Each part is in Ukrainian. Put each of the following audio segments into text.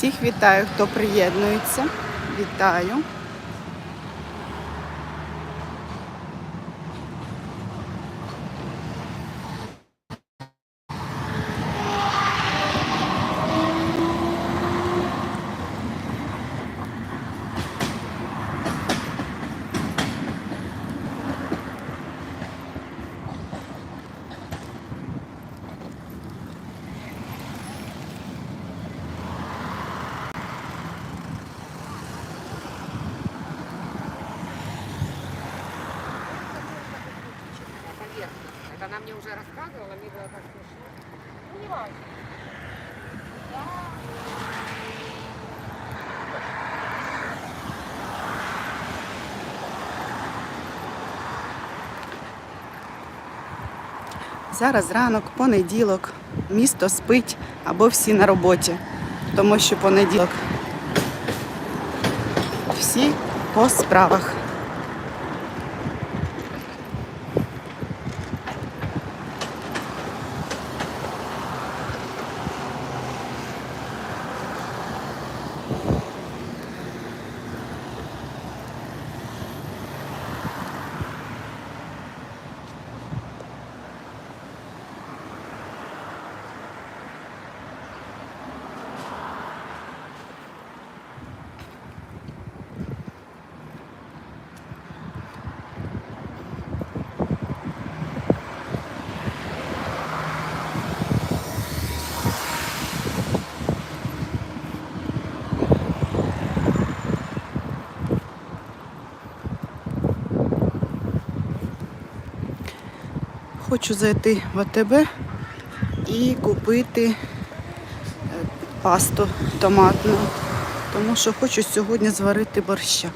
Всіх вітаю, хто приєднується. Вітаю. Зараз ранок, понеділок, місто спить або всі на роботі, тому що понеділок всі по справах. Хочу зайти в АТБ і купити е, пасту томатну, тому що хочу сьогодні зварити борща.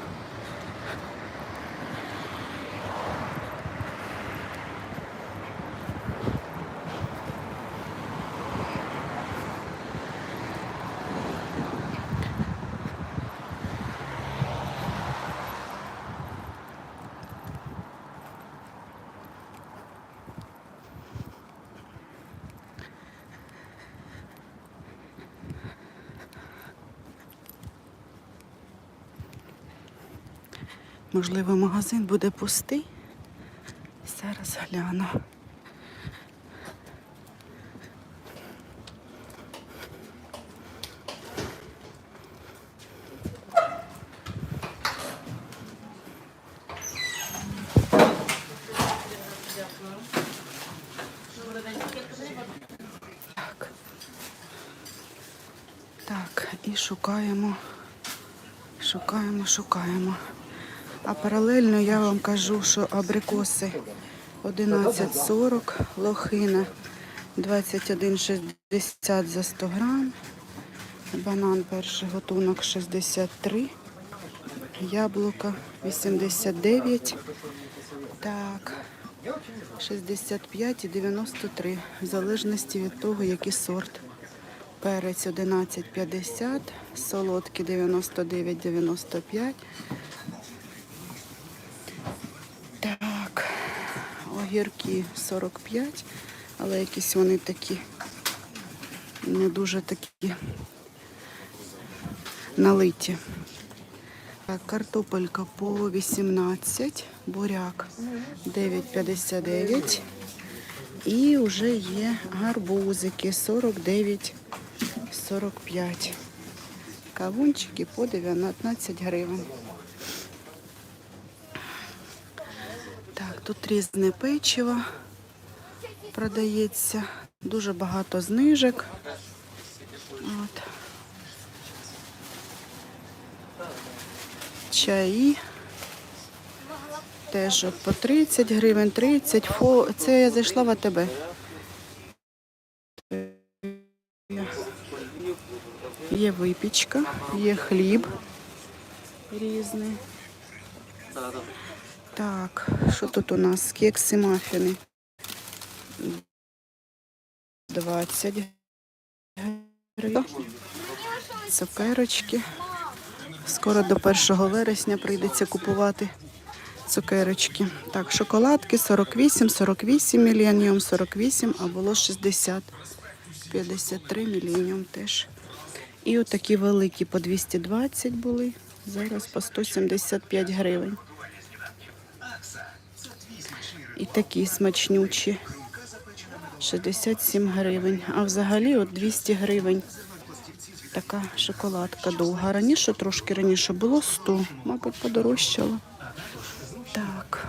Можливо, магазин буде пустий. Зараз гляну. Так. Так, і шукаємо, шукаємо, шукаємо. А паралельно я вам кажу, що абрикоси 11,40, лохина 21,60 за 100 грам, банан перший готунок 63, яблука 89, так, 65 і 93, в залежності від того, який сорт. Перець 11,50, солодкий 99,95. Так, огірки 45, але якісь вони такі не дуже такі налиті. Так, картопелька по 18, буряк 9,59. І вже є гарбузики 49, 45. Кавунчики по 19 гривень. Тут різне печиво продається. Дуже багато знижок. От. Чаї. Теж от по 30 гривень, 30. Фо... Це я зайшла в АТБ. Є випічка, є хліб різний. Так, що тут у нас? Кекси мафіни. 20 гривень. Цукерочки. Скоро до 1 вересня прийдеться купувати цукерочки. Так, шоколадки 48, 48 міленіум, 48, а було 60. 53 міленіум теж. І отакі великі по 220 були. Зараз по 175 гривень. І такі смачнючі. 67 гривень. А взагалі от 200 гривень. Така шоколадка довга. Раніше трошки раніше було 100, мабуть, подорожчало. Так.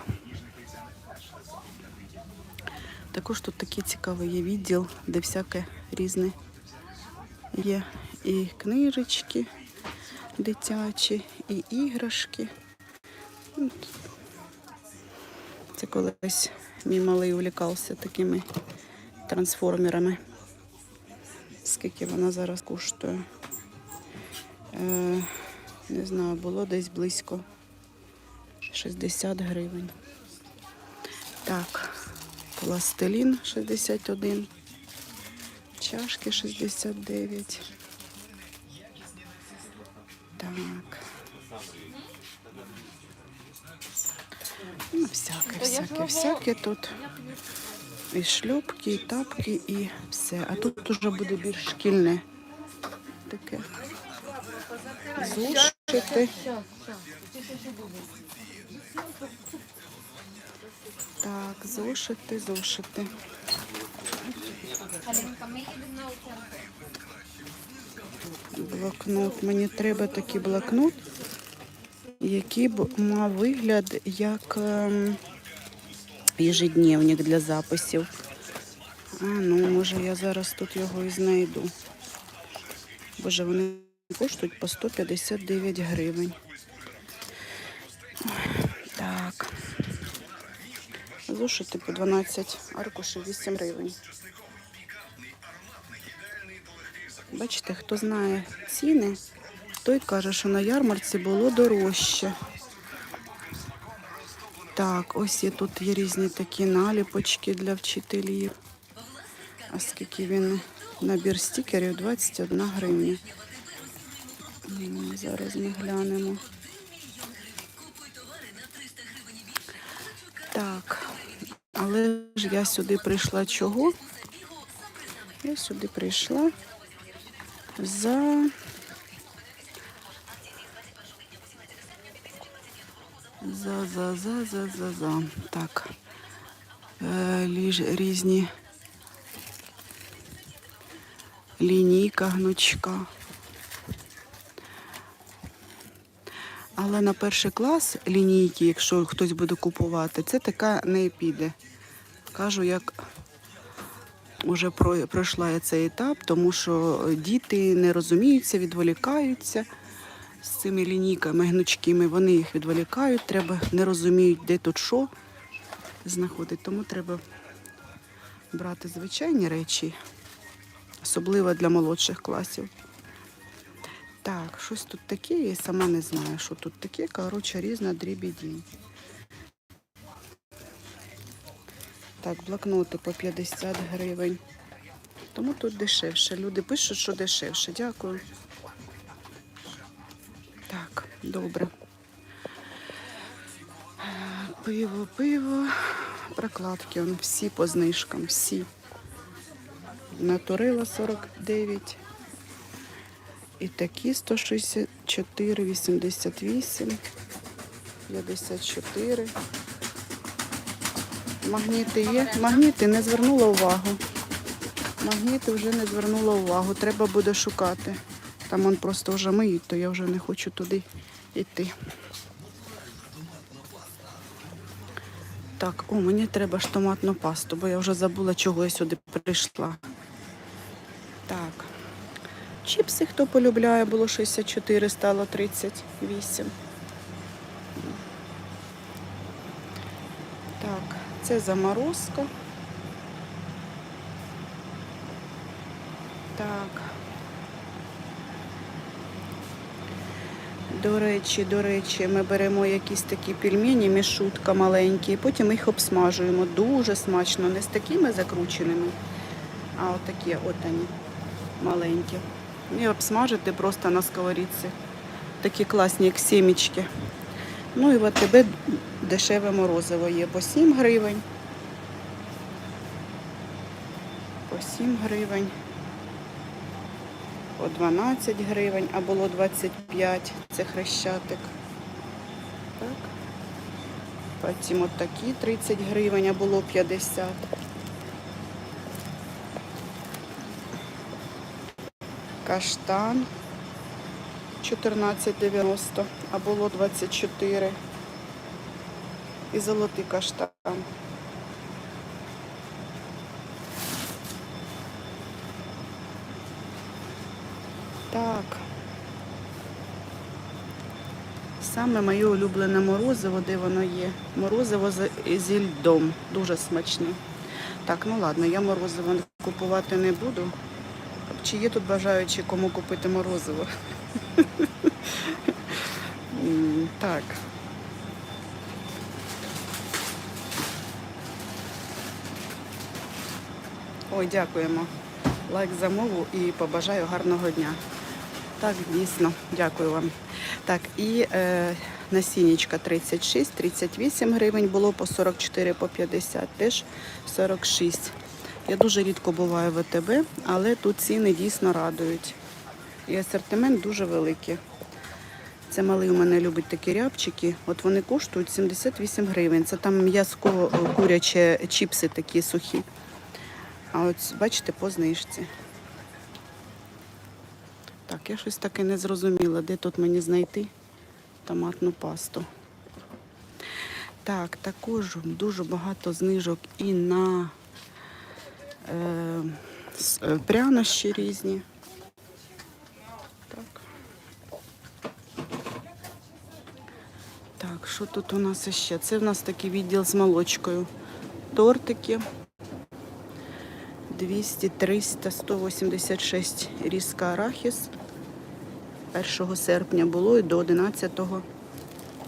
Також тут такий цікавий є відділ, де всяке різне є. І книжечки дитячі, і іграшки. Це колись мій малий увлікався такими трансформерами. Скільки вона зараз коштує? Е, не знаю, було десь близько 60 гривень. Так, пластилін 61, чашки 69. Так. Ну, всяке, всяке, всяке тут. І шльопки, і тапки, і все. А тут уже буде більш шкільне. Таке. Зошити. Так, зошити, зошити. Блокнот. Мені треба такий блокнот, який б мав вигляд як ем, ежедневник для записів. А, ну, може, я зараз тут його і знайду. Боже, вони коштують по 159 гривень. Так. Зошити по 12 аркушів 8 гривень. Бачите, хто знає ціни, той каже, що на ярмарці було дорожче. Так, ось є тут є різні такі наліпочки для вчителів. А скільки він набір стікерів 21 гривня. Зараз ми глянемо. Так, але ж я сюди прийшла чого? Я сюди прийшла за за за за за за за так е, ліж, різні лінійка гнучка. Але на перший клас лінійки, якщо хтось буде купувати, це така не піде. Кажу, як вже пройшла я цей етап, тому що діти не розуміються, відволікаються з цими лінійками гнучкими. Вони їх відволікають, треба не розуміють, де тут що знаходить. Тому треба брати звичайні речі, особливо для молодших класів. Так, щось тут таке, я сама не знаю, що тут таке. Коротше, різна дрібідінь. Так, блокноти по 50 гривень. Тому тут дешевше. Люди пишуть, що дешевше. Дякую. Так, добре. Пиво, пиво. Прокладки, он всі по знижкам, всі. Натурила 49. І такі 164, 88, 54. Магніти є. Магніти не звернула увагу. Магніти вже не звернула увагу. Треба буде шукати. Там он просто вже миють, то я вже не хочу туди йти. Так, о, мені треба ж томатну пасту, бо я вже забула, чого я сюди прийшла. Так. Чіпси, хто полюбляє, було 64, стало 38. Так, це заморозка. Так. До речі, до речі, ми беремо якісь такі пельмені, мішутка маленькі, і потім їх обсмажуємо. Дуже смачно, не з такими закрученими, а отакі от вони маленькі. І обсмажити просто на сковорідці. Такі класні, як сімічки. Ну і в АТБ дешеве морозиво є по 7 гривень. По 7 гривень. По 12 гривень, а було 25. Це хрещатик. Так. Потім от такі 30 гривень, а було 50. Каштан 14,90, а було 24. І золотий каштан. Так. Саме моє улюблене морозиво, де воно є. Морозиво зі льдом. Дуже смачне. Так, ну ладно, я морозиво купувати не буду. Чи є тут бажаючі, кому купити морозиво? Так. Ой, дякуємо. Лайк за мову і побажаю гарного дня. Так, дійсно, дякую вам. Так, і е, насіннячка 36, 38 гривень було по 44, по 50, теж 46. Я дуже рідко буваю в АТБ, але тут ціни дійсно радують. І асортимент дуже великий. Це малий у мене любить такі рябчики. От вони коштують 78 гривень. Це там м'язко куряче чіпси такі сухі. А от бачите, по знижці. Так, я щось таке не зрозуміла, де тут мені знайти томатну пасту. Так, також дуже багато знижок і на е, е, прянощі різні. Так. Так, що тут у нас ще? Це в нас такий відділ з молочкою. Тортики. 200, 300, 186 різка арахіс. 1 серпня було і до 11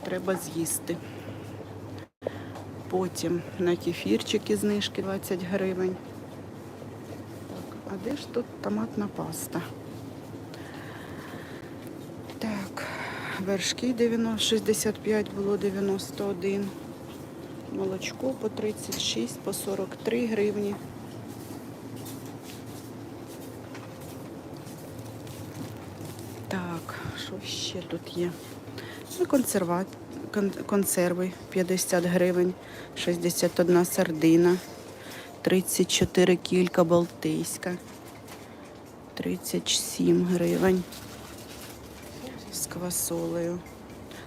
треба з'їсти. Потім на кефірчики знижки 20 гривень. Так, а де ж тут томатна паста? Так, вершки 90, 65 було 91. Молочко по 36, по 43 гривні. Так, що ще тут є? Ну, консерва... кон- консерви 50 гривень, 61 сардина, 34 кілька балтийська, 37 гривень з квасолею.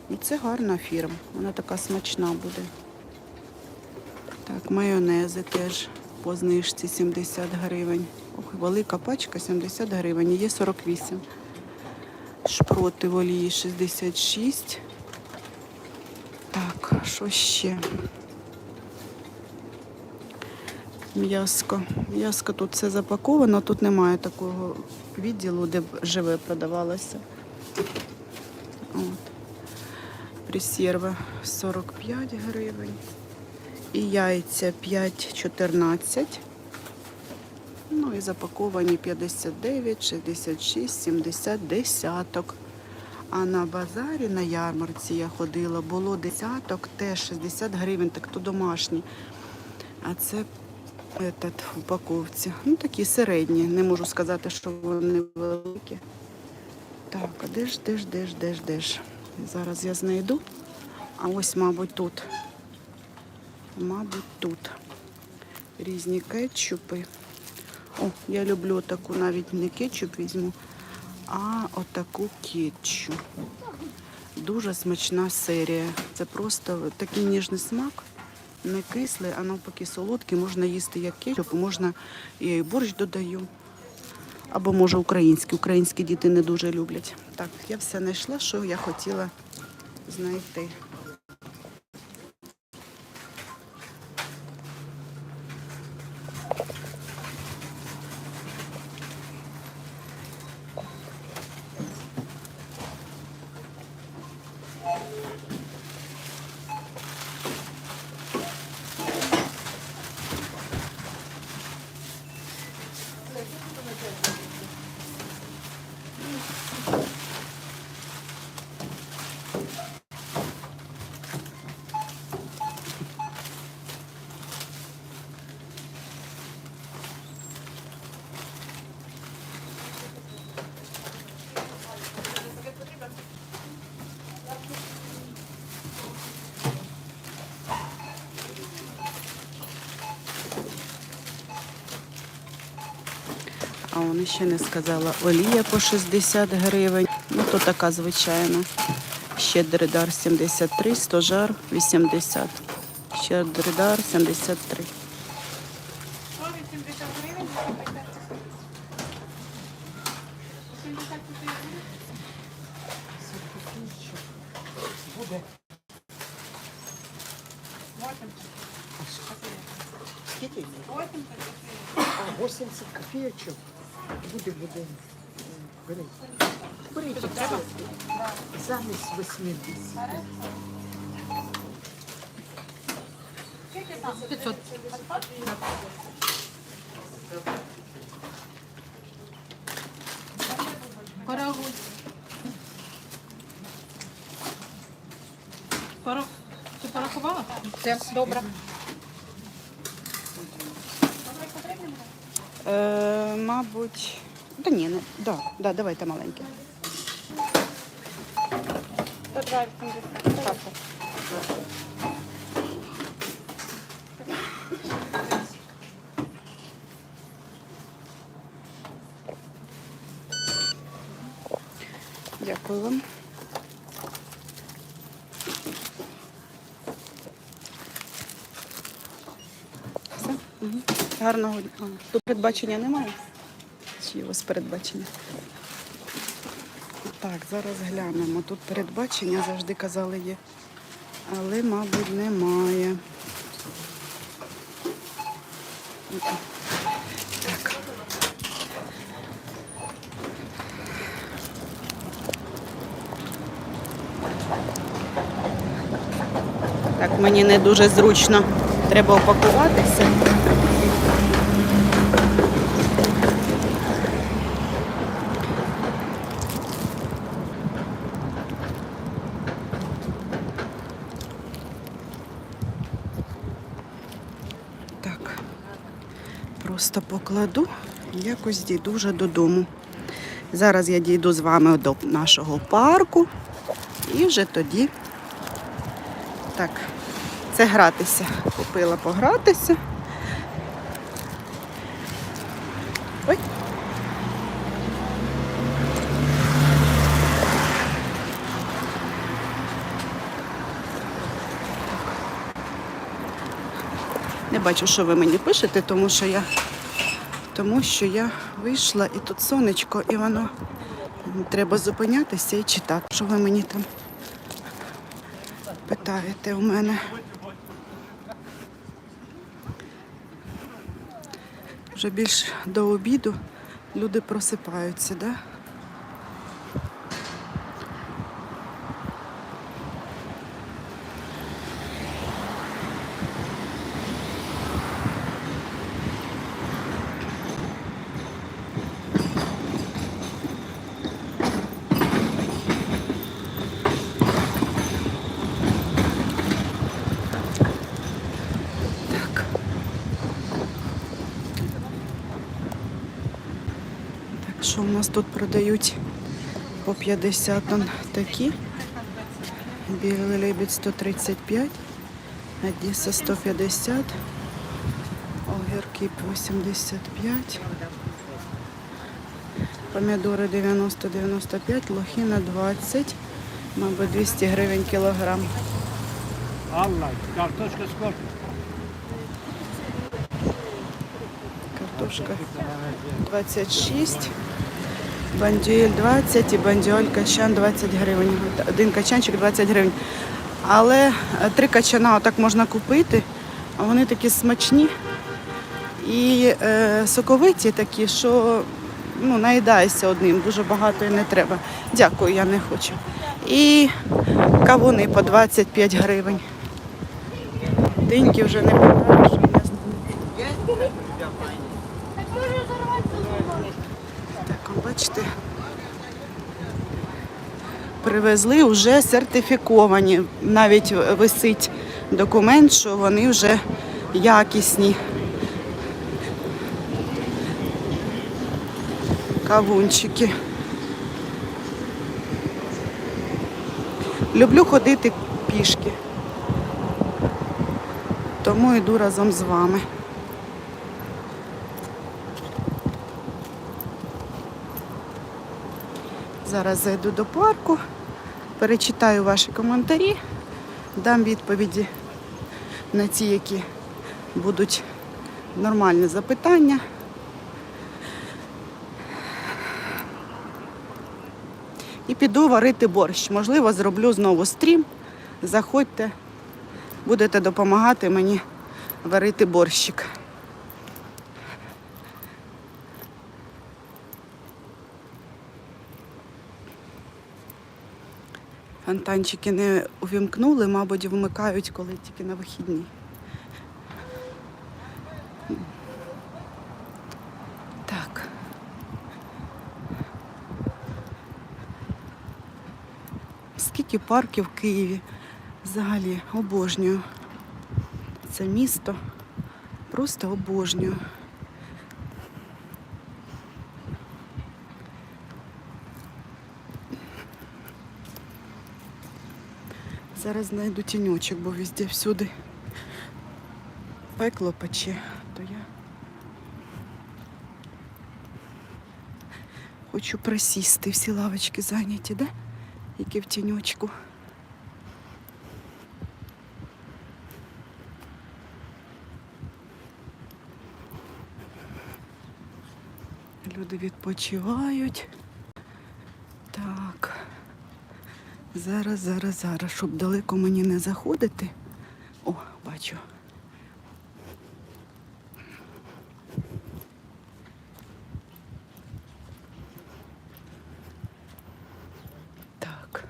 Ну, це гарна фірма, вона така смачна буде. Так, майонези теж по знижці 70 гривень. Ох, велика пачка 70 гривень, є 48. Шпроти в олії 66. Так, що ще? М'яско. М'яско тут все запаковано, тут немає такого відділу, де б живе продавалося. От. Пресерва 45 гривень. І яйця 5,14. Ну і запаковані 59, 66, 70 десяток. А на базарі на ярмарці я ходила, було десяток, теж 60 гривень, так то домашні. А це этот, в упаковці. Ну такі середні. Не можу сказати, що вони великі. Так, а де ж, де ж, де ж, де ж, де ж? Зараз я знайду. А ось, мабуть, тут. Мабуть, тут. Різні кетчупи. О, я люблю таку навіть не кетчуп візьму, а отаку кетчу. Дуже смачна серія. Це просто такий ніжний смак, не кислий, а навпаки солодкий. Можна їсти як кетчуп, можна я і борщ додаю. Або може український. Українські діти не дуже люблять. Так, я все знайшла, що я хотіла знайти. Вони ще не сказала. Олія по 60 гривень. Ну, то така звичайна. Щедридар 73, стожар 80. Щедридар 73. Скільки? 80 копійочок. Буде, буде. Бери. Бери, все. Замість 80. 500. Порогуй. Порох. Ти порахувала? Все, добре. Е, мабуть. Та ні, не. Да, да, давайте маленьке. Дякую вам. Гарного дня. Тут передбачення немає? У вас передбачення? Так, зараз глянемо. Тут передбачення завжди казали є. Але, мабуть, немає. Так. Так, мені не дуже зручно. Треба упакуватися. Так, просто покладу якось дійду вже додому. Зараз я дійду з вами до нашого парку і вже тоді. Так, це гратися. Купила погратися. Ой. Не бачу, що ви мені пишете, тому що я, тому що я вийшла і тут сонечко, і воно треба зупинятися і читати. Що ви мені там питаєте у мене? Вже більш до обіду люди просипаються, да? Що у нас тут продають по 50 он такі. Білий лебідь 135, Одеса 150, огірки по 85, помідори 90-95, лохіна 20, мабуть 200 гривень кілограм. Allah, картошка сколько? Картошка 26, бандюель 20 і бандюель качан 20 гривень. Один качанчик 20 гривень. Але е, три качана отак можна купити, а вони такі смачні і е, соковиті такі, що ну, наїдаєшся одним, дуже багато і не треба. Дякую, я не хочу. І кавуни по 25 гривень. Диньки вже не покажу. Я бачите, привезли вже сертифіковані. Навіть висить документ, що вони вже якісні. Кавунчики. Люблю ходити пішки. Тому йду разом з вами. Зараз зайду до парку, перечитаю ваші коментарі, дам відповіді на ті, які будуть нормальні запитання. І піду варити борщ. Можливо, зроблю знову стрім. Заходьте, будете допомагати мені варити борщик. Фонтанчики не увімкнули, мабуть, вмикають, коли тільки на вихідні. Так. Скільки парків в Києві взагалі обожнюю. Це місто просто обожнюю. Зараз знайду тіньочок, бо везде всюди пекло пече, то я хочу присісти. Всі лавочки зайняті, да? Які в тіньочку. Люди відпочивають. Так. Зараз, зараз, зараз, щоб далеко мені не заходити. О, бачу. Так.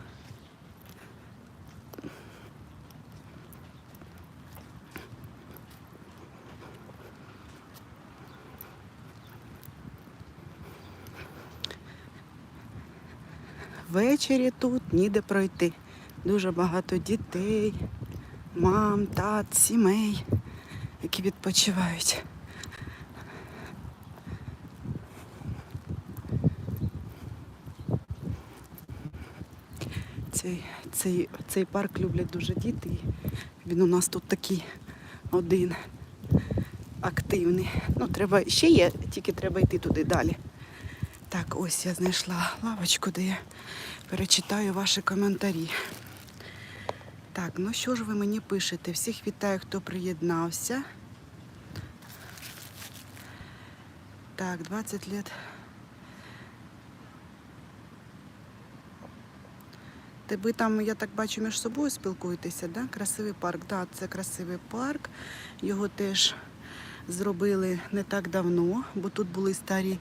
Ввечері тут ніде пройти. Дуже багато дітей, мам, тат, сімей, які відпочивають. Цей, цей, цей парк люблять дуже діти. Він у нас тут такий один активний. Ну, треба ще є, тільки треба йти туди далі. Так, ось я знайшла лавочку, де я перечитаю ваші коментарі. Так, ну що ж ви мені пишете? Всіх вітаю, хто приєднався. Так, 20 лет. Ви там, я так бачу, між собою спілкуєтеся, да? Красивий парк. Так, да, це красивий парк. Його теж зробили не так давно, бо тут були старі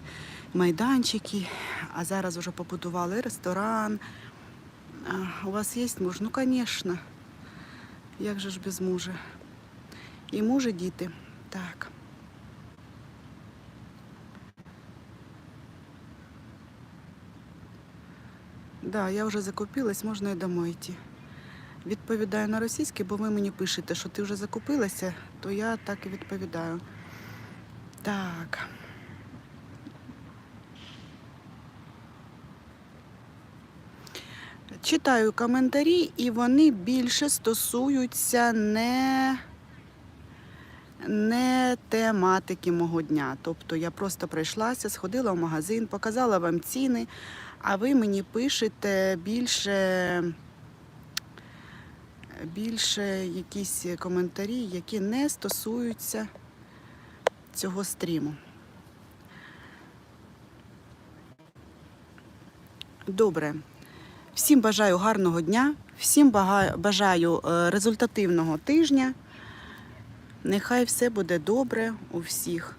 майданчики, а зараз вже побудували ресторан. У вас є муж? Ну, звісно. Як же ж без мужа? І муж, і діти. Так. Да, я вже закупилась, можна і домой йти. Відповідаю на російський, бо ви мені пишете, що ти вже закупилася, то я так і відповідаю. Так. Читаю коментарі, і вони більше стосуються не, не тематики мого дня. Тобто я просто прийшлася, сходила в магазин, показала вам ціни, а ви мені пишете більше, більше якісь коментарі, які не стосуються цього стріму. Добре. Всім бажаю гарного дня, всім бажаю е, результативного тижня. Нехай все буде добре у всіх.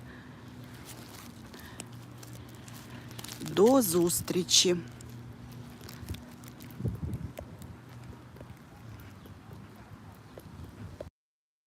До зустрічі!